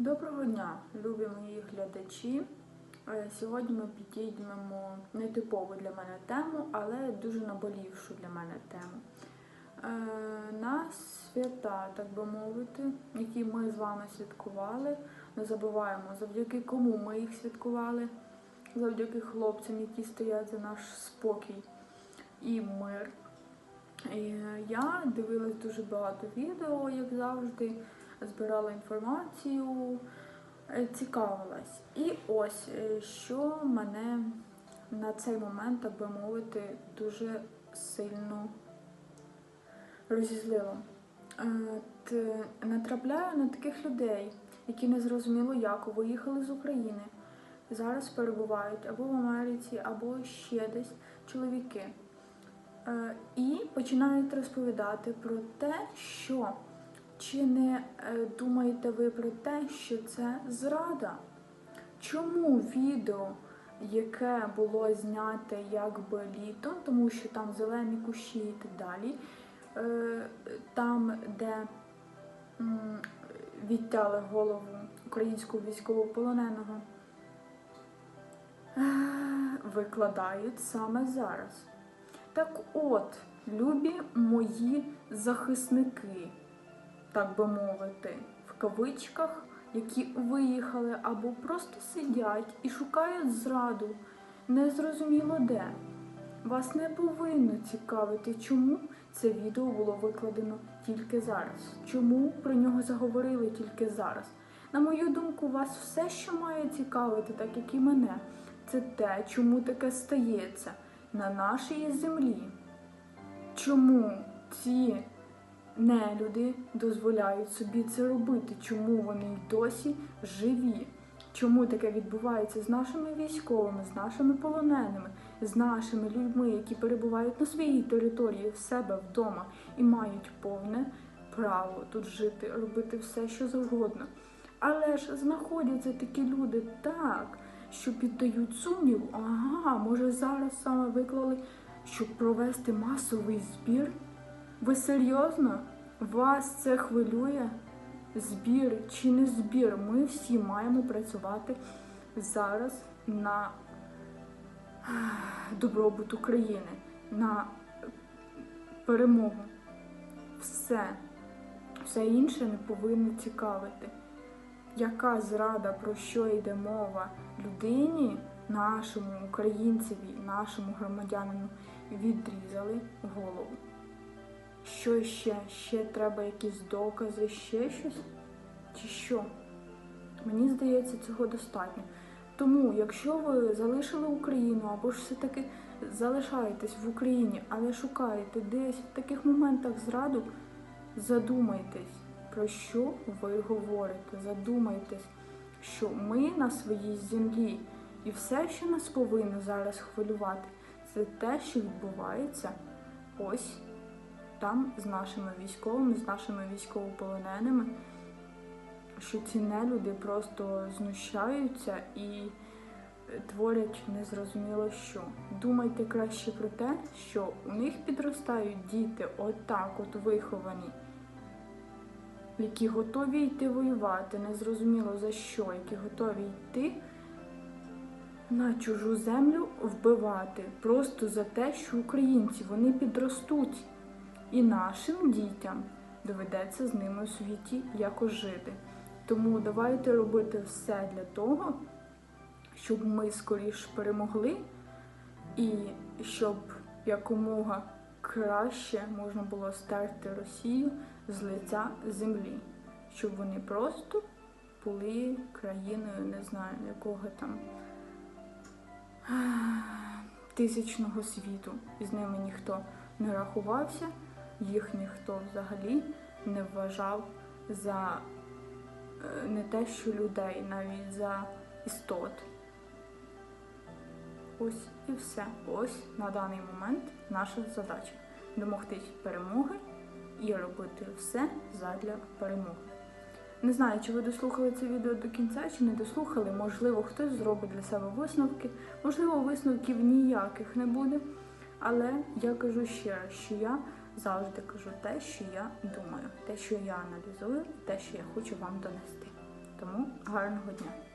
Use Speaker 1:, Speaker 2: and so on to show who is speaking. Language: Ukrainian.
Speaker 1: Доброго дня, любі мої глядачі. Е, Сьогодні ми підійдемо нетипову для мене тему, але дуже наболівшу для мене тему. Е, На свята, так би мовити, які ми з вами святкували, не забуваємо, завдяки кому ми їх святкували, завдяки хлопцям, які стоять за наш спокій і мир. Е, я дивилась дуже багато відео, як завжди, збирала інформацію, е, цікавилась. І ось е, що мене на цей момент, так би мовити, дуже сильно розізлило. Е, Натрапляю на таких людей, які незрозуміло як виїхали з України. Зараз перебувають або в Америці, або ще десь чоловіки. І починають розповідати про те, що чи не е, думаєте ви про те, що це зрада? Чому відео, яке було зняте якби літом, тому що там зелені кущі і так далі, е, там, де відтяли голову українського військовополоненого, е, викладають саме зараз. Так от, любі мої захисники, так би мовити, в кавичках, які виїхали або просто сидять і шукають зраду, незрозуміло де. Вас не повинно цікавити, чому це відео було викладено тільки зараз, чому про нього заговорили тільки зараз. На мою думку, вас все, що має цікавити, так як і мене, це те, чому таке стається на нашій землі. Чому ці нелюди дозволяють собі це робити? Чому вони й досі живі? Чому таке відбувається з нашими військовими, з нашими полоненими, з нашими людьми, які перебувають на своїй території в себе вдома і мають повне право тут жити, робити все, що завгодно. Але ж знаходяться такі люди так, що піддають сумніву, ага, може зараз саме виклали, щоб провести масовий збір? Ви серйозно? Вас це хвилює? Збір чи не збір? Ми всі маємо працювати зараз на добробут України, на перемогу. Все, все інше не повинно цікавити. Яка зрада, про що йде мова людині, нашому українцеві, нашому громадянину відрізали голову? Що ще? Ще треба якісь докази, ще щось? Чи що? Мені здається, цього достатньо. Тому, якщо ви залишили Україну або ж все-таки залишаєтесь в Україні, але шукаєте десь в таких моментах зраду, задумайтесь, про що ви говорите. Задумайтесь, що ми на своїй землі, і все, що нас повинно зараз хвилювати, це те, що відбувається ось там з нашими військовими, з нашими військовополоненими, що ці нелюди просто знущаються і е, творять незрозуміло що. Думайте краще про те, що у них підростають діти отак, от виховані, які готові йти воювати, незрозуміло за що, які готові йти на чужу землю вбивати, просто за те, що українці вони підростуть. І нашим дітям доведеться з ними у світі якось жити. Тому давайте робити все для того, щоб ми скоріш перемогли, і щоб якомога краще можна було стерти Росію з лиця землі, щоб вони просто були країною, не знаю, якого там тисячного світу, і з ними ніхто не рахувався їх ніхто взагалі не вважав за е, не те, що людей, навіть за істот. Ось і все. Ось на даний момент наша задача домогтись перемоги і робити все задля перемоги. Не знаю, чи ви дослухали це відео до кінця, чи не дослухали. Можливо, хтось зробить для себе висновки, можливо, висновків ніяких не буде. Але я кажу ще раз, що я завжди кажу те, що я думаю, те, що я аналізую, те, що я хочу вам донести. Тому Гарного дня!